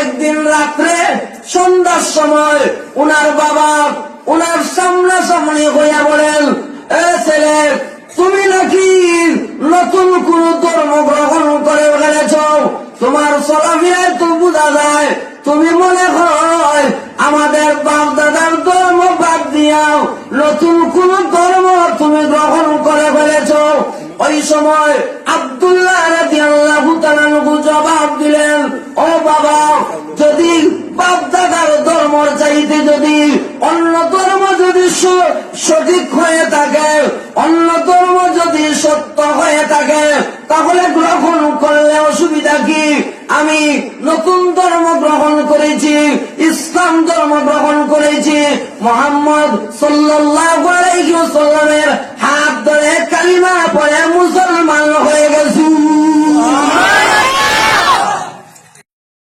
একদিন রাত্রে সন্ধ্যার সময় উনার বাবা উনার সামনাসামনি হইয়া বলেন, এ ছেলে, তুমি নাকি নতুন কোন ধর্ম গ্রহণ করে ফেলেছ? তোমার চলাফেরায় তো বোঝা যায়, তুমি মনে হয় আমাদের বাপ দাদার ধর্ম বাদ দিয়াও নতুন কোন ধর্ম তুমি গ্রহণ করে ফেলেছ? ওই সময় আব্দুল্লাহ জবাব দিলেন, ও বাবা যদি বাপ দাদার ধর্ম চাইতে যদি অন্য ধর্ম যদি সঠিক হয়ে থাকে, অন্য ধর্ম যদি সত্য হয়ে থাকে, তাহলে গ্রহণ করলে অসুবিধা কি? আমি নতুন ধর্ম গ্রহণ করেছি, ইসলাম ধর্ম গ্রহণ করেছি। মোহাম্মদ সাল্লাল্লাহু আলাইহি